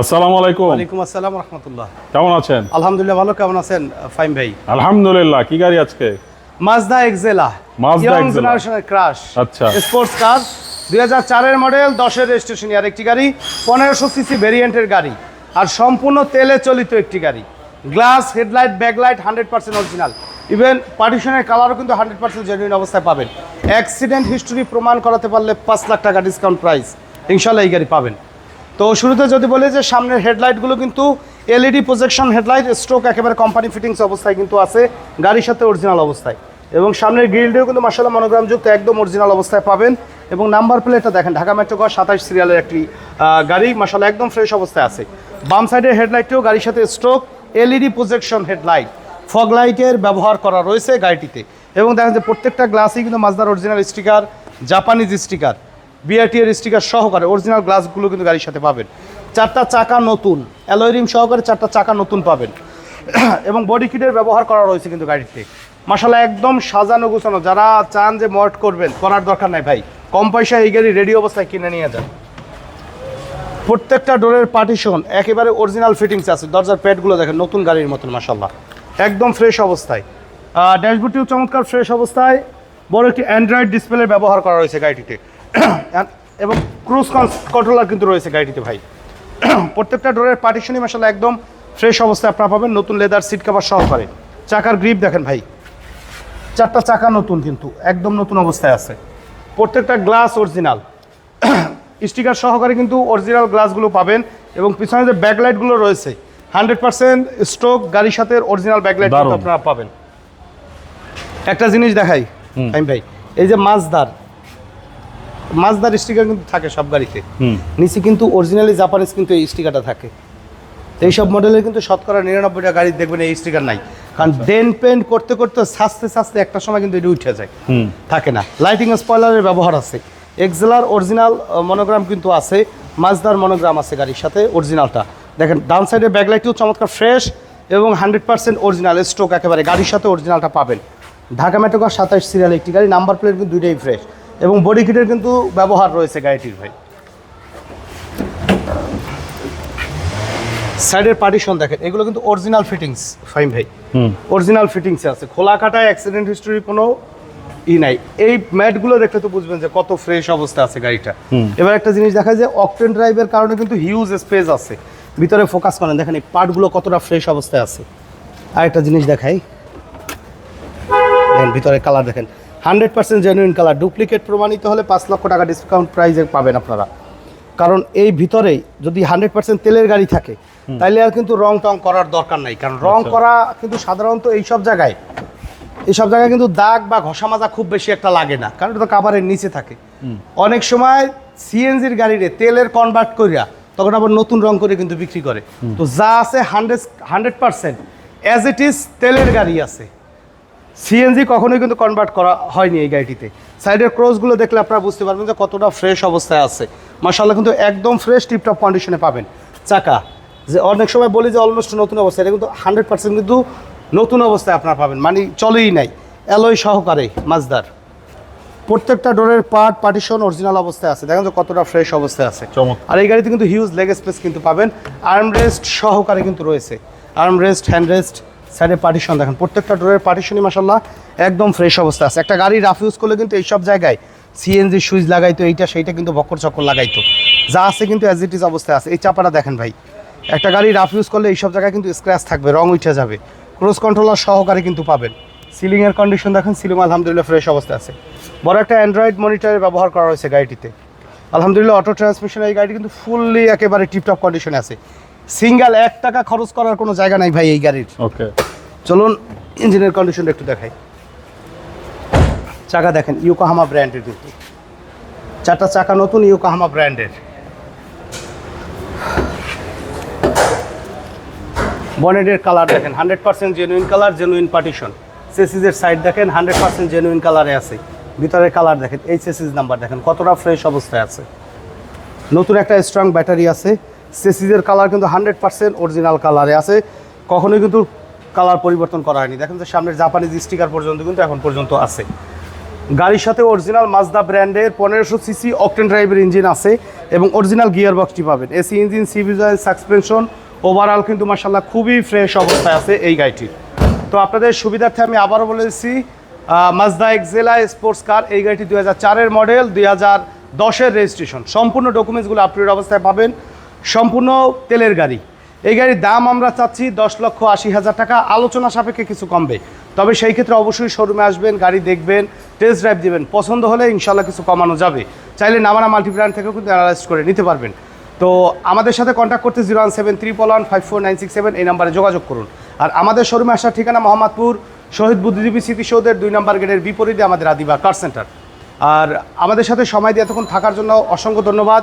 আসসালামু আলাইকুম। ওয়ালাইকুম আসসালাম রহমতুল্লাহ। কেমন আছেন? আলহামদুলিল্লাহ ভালো কেমন আছেন? ফাইম ভাই। আলহামদুলিল্লাহ কি গাড়ি আজকে? Mazda Axela Exela। জেনারেশনের ক্রাশ আচ্ছা। স্পোর্টস কার দুই হাজার চারের মডেল দশের রেজিস্ট্রেশন আর একটি গাড়ি পনেরোশো সিসি ভেরিয়েন্টের গাড়ি আর সম্পূর্ণ তেলে চলিত একটি গাড়ি। Glass headlight backlight hundred percent original even পার্টিশনের কালারও কিন্তু হান্ড্রেড পার্সেন্ট জেনুইন অবস্থায় পাবেন। অ্যাক্সিডেন্ট হিস্টোরি প্রমাণ করাতে পারলে পাঁচ লাখ টাকা ডিসকাউন্ট প্রাইস ইনশাল্লাহ এই গাড়ি পাবেন। তো শুরুতে যদি বলি যে সামনের হেডলাইটগুলো কিন্তু এলইডি প্রজেকশন হেডলাইট স্ট্রোক একেবারে কোম্পানি ফিটিংস অবস্থায় কিন্তু আছে, গাড়ির সাথে অরিজিনাল অবস্থায়। এবং সামনের গ্রিলটিও কিন্তু মাসাল্লাহ মনোগ্রামযুক্ত একদম অরিজিনাল অবস্থায় পাবেন। এবং নাম্বার প্লেটটা দেখেন, ঢাকা মেট্রো গড় সাতাশ সিরিয়ালের একটি গাড়ি মাসাল্লাহ একদম ফ্রেশ অবস্থায় আছে। বাম সাইডের হেডলাইটটিও গাড়ির সাথে stroke LED projection headlight fog লাইটের ব্যবহার করা রয়েছে গাড়িটিতে। এবং দেখেন যে প্রত্যেকটা গ্লাসই কিন্তু মাজদার original sticker Japanese sticker BRT এর স্টিকার সহকারে অরিজিনাল গ্লাসগুলো কিন্তু গাড়ির সাথে পাবেন। চারটা চাকা নতুন অ্যালয় রিম সহকারে চারটা চাকা নতুন পাবেন। এবং বডি কিটের ব্যবহার করা রয়েছে কিন্তু গাড়িতে। মাসালা একদম সাজানো গুছানো। যারা চান যে মট করবেন, করার দরকার নাই ভাই। কম পয়সায় এই গাড়ি রেডি অবস্থায় কিনে নিয়ে যান। প্রত্যেকটা ডোরের পার্টিশন একেবারে অরিজিনাল ফিটিংস আছে। দরজার প্যাডগুলো দেখেন, নতুন গাড়ির মতন মাসাল্লাহ একদম ফ্রেশ অবস্থায়। ড্যাশবোর্ডটিও চমৎকার ফ্রেশ অবস্থায়। বড় একটি অ্যান্ড্রয়েড ডিসপ্লে ব্যবহার করা রয়েছে গাড়িটিতে। এবং ক্রুজ কন্ট্রোলার কিন্তু রয়েছে গাড়িটিতে ভাই। প্রত্যেকটা ডোরের পার্টিশনই মাসাল্লাহ একদম ফ্রেশ অবস্থায় আপনারা পাবেন নতুন লেদার সিট কভার সহকারে চাকার গ্রিপ দেখেন ভাই। চারটা চাকা নতুন কিন্তু একদম নতুন অবস্থায় আছে। প্রত্যেকটা গ্লাস অরিজিনাল স্টিকার সহকারে কিন্তু অরিজিনাল গ্লাসগুলো পাবেন এবং পিছনে যে ব্যাকলাইটগুলো রয়েছে হান্ড্রেড পার্সেন্ট স্ট্রোক গাড়ির সাথে অরিজিনাল ব্যাকলাইট দারুণ। আপনারা পাবেন। একটা জিনিস দেখাই আমি ভাই এই যে মাছদার মাছদার স্টিকার কিন্তু থাকে সব গাড়িতে। নিচে কিন্তু অরিজিনালি জাপানিজ কিন্তু এই স্টিকারটা থাকে। তো এইসব মডেলের কিন্তু শতকরা নিরানব্বইটা গাড়ি দেখবেন এই স্টিকার নাই। কারণ ডেন পেন্ট করতে করতে সাজতে সাজতে একটা সময় কিন্তু এটি উঠে যায়। থাকে না। লাইটিং স্পয়লারের ব্যবহার আছে। এক্সেলার অরিজিনাল মনোগ্রাম কিন্তু আছে। মাজদার মনোগ্রাম আছে গাড়ির সাথে অরিজিনালটা দেখেন ডাউন সাইডে ব্যাকলাইটটিও চমৎকার ফ্রেশ এবং হান্ড্রেড পার্সেন্ট অরিজিনাল স্ট্রোক একেবারে। গাড়ির সাথে অরিজিনালটা পাবেন। ঢাকা মেট্রোকার সাতাশ সিরিয়াল একটি গাড়ি নাম্বার প্লেট কিন্তু দুইটাই ফ্রেশ এবং বডি কিটের কিন্তু ব্যবহার রয়েছে গাড়িটির ভাই। সাইডের পার্টিশন দেখেন এগুলো কিন্তু অরিজিনাল ফিটিংস ফাইন ভাই। হুম। অরিজিনাল ফিটিংস আছে। খোলা কাটায় অ্যাক্সিডেন্ট হিস্টোরি কোনো ই নাই। এই ম্যাটগুলো দেখলে তো বুঝবেন যে কত ফ্রেশ অবস্থা আছে গাড়িটা। এবার একটা জিনিস দেখা যায় অকটেন ড্রাইভের কারণে কিন্তু হিউজ স্পেস আছে। ভিতরে ফোকাস করেন দেখেন এই পার্টগুলো কতটা ফ্রেশ অবস্থায় আছে। আর একটা জিনিস দেখাই। দেখেন ভিতরে কালার দেখেন। Hundred percent genuine colour duplicate প্রমাণিত হলে পাঁচ লক্ষ টাকা ডিসকাউন্ট প্রাইজে পাবেন আপনারা। কারণ এই ভিতরেই যদি হান্ড্রেড পার্সেন্ট তেলের গাড়ি থাকে তাইলে আর কিন্তু রং টং করার দরকার নাই। কারণ রং আচ্ছা। করা কিন্তু সাধারণত এইসব জায়গায় এইসব জায়গায় কিন্তু দাগ বা ঘষা মাজা খুব বেশি একটা লাগে না। কারণ এটা তো কাভারের নিচে থাকে। অনেক সময় সিএনজির গাড়িতে তেলের কনভার্ট করিয়া তখন আবার নতুন রং করে কিন্তু বিক্রি করে। তো যা আছে hundred hundred percent as it is তেলের গাড়ি আছে। সিএনজি কখনোই কিন্তু কনভার্ট করা হয়নি এই গাড়িটিতে। সাইডের ক্রসগুলো দেখলে আপনারা বুঝতে পারবেন যে কতটা ফ্রেশ অবস্থায় আছে। মাসাল্লাহ কিন্তু একদম ফ্রেশ টিপটপ কন্ডিশনে পাবেন। চাকা যে অনেক সময় বলি যে অলমোস্ট নতুন অবস্থা এটা কিন্তু হান্ড্রেড পার্সেন্ট কিন্তু নতুন অবস্থায় আপনারা পাবেন। মানে চলেই নাই। অ্যালয় সহকারে মাজদার প্রত্যেকটা ডোরের পার্ট পার্টিশন অরিজিনাল অবস্থায় আছে। দেখেন তো কতটা ফ্রেশ অবস্থায় আছে। আর এই গাড়িতে কিন্তু হিউজ লেগ স্পেস কিন্তু পাবেন। আর্ম রেস্ট সহকারে কিন্তু রয়েছে। আর্ম রেস্ট হ্যান্ড রেস্ট সাইডে পার্টিশন দেখেন, প্রত্যেকটা ডোরের পার্টিশনই মাসাল্লাহ একদম ফ্রেশ অবস্থা আছে। একটা গাড়ি রাফ ইউজ করলে কিন্তু এইসব জায়গায় সিএনজি সুইচ লাগাইতো, এইটা সেইটা কিন্তু বক্কর চক্কর লাগাইতো। যা আছে কিন্তু অ্যাজ ইট ইজ অবস্থায় আছে। এই চাপাটা দেখেন ভাই, একটা গাড়ি রাফ ইউজ করলে এইসব জায়গায় কিন্তু স্ক্র্যাচ থাকবে, রং উঠে যাবে। ক্রোজ কন্ট্রোলার সহকারে কিন্তু পাবেন। সিলিংয়ের কন্ডিশন দেখেন সিলিং আলহামদুলিল্লাহ ফ্রেশ অবস্থায় আছে। বড় একটা অ্যান্ড্রয়েড মনিটরের ব্যবহার করা হয়েছে গাড়িটিতে। আলহামদুলিল্লাহ অটো ট্রান্সমিশন এই গাড়ি কিন্তু ফুললি একেবারে টিপটপ কন্ডিশনে আছে। সিঙ্গেল এক টাকা খরচ করার কোনো জায়গা নাই ভাই এই গাড়ির। ওকে। চলুন ইঞ্জিনের কন্ডিশনটা একটু দেখাই। চাকা দেখেন ইউকাহামা ব্র্যান্ডের কিন্তু চারটা চাকা নতুন ইউকাহামা ব্র্যান্ডের বনেটের কালার দেখেন hundred percent genuine colour genuine partition সেসিজের side দেখেন হান্ড্রেড পার্সেন্ট জেনুইন কালারে আছে। ভিতরের কালার দেখেন এই সেসিজ নাম্বার দেখেন কতটা ফ্রেশ অবস্থায় আছে। নতুন একটা স্ট্রং ব্যাটারি আছে। সেসিজের কালার কিন্তু হান্ড্রেড পার্সেন্ট অরিজিনাল কালারে আছে। কখনোই কিন্তু কালার পরিবর্তন করা হয়নি। দেখেন যে সামনের জাপানিজ স্টিকার পর্যন্ত কিন্তু এখন পর্যন্ত আছে। গাড়ির সাথে অরিজিনাল মাজদা ব্র্যান্ডের পনেরোশো সিসি অকটেন ড্রাইভের ইঞ্জিন আছে এবং অরিজিনাল গিয়ার বক্সটি পাবেন। এসি ইঞ্জিন সিভিজন সাসপেনশন ওভারঅল কিন্তু মাসাল্লাহ খুবই ফ্রেশ অবস্থায় আছে এই গাড়িটির। তো আপনাদের সুবিধার্থে আমি আবারও বলেছি মাজদা এক্সেলা স্পোর্টস কার এই গাড়িটি দুই হাজার চারের মডেল দুই হাজার দশের রেজিস্ট্রেশন সম্পূর্ণ ডকুমেন্টসগুলো আপডেট অবস্থায় পাবেন। সম্পূর্ণ তেলের গাড়ি। এই গাড়ির দাম আমরা চাচ্ছি দশ লক্ষ আশি হাজার টাকা। আলোচনা সাপেক্ষে কিছু কমবে। তবে সেই ক্ষেত্রে অবশ্যই শোরুমে আসবেন, গাড়ি দেখবেন টেস্ট ড্রাইভ দিবেন। পছন্দ হলে ইনশাল্লাহ কিছু কমানো যাবে। চাইলে নামানা মাল্টি ব্র্যান্ড থেকেও কিন্তু অ্যানালাইজ করে নিতে পারবেন। তো আমাদের সাথে কন্ট্যাক্ট করতে zero one seven triple one five four nine six seven এই নাম্বারে যোগাযোগ করুন। আর আমাদের শোরুমে আসার ঠিকানা মোহাম্মদপুর, শহীদ বুদ্ধিজীবী স্মৃতিসৌধের দুই নম্বর গেটের বিপরীতে আমাদের আদিবা কার সেন্টার আর আমাদের সাথে সময় দিয়ে এতক্ষণ থাকার জন্য অসংখ্য ধন্যবাদ।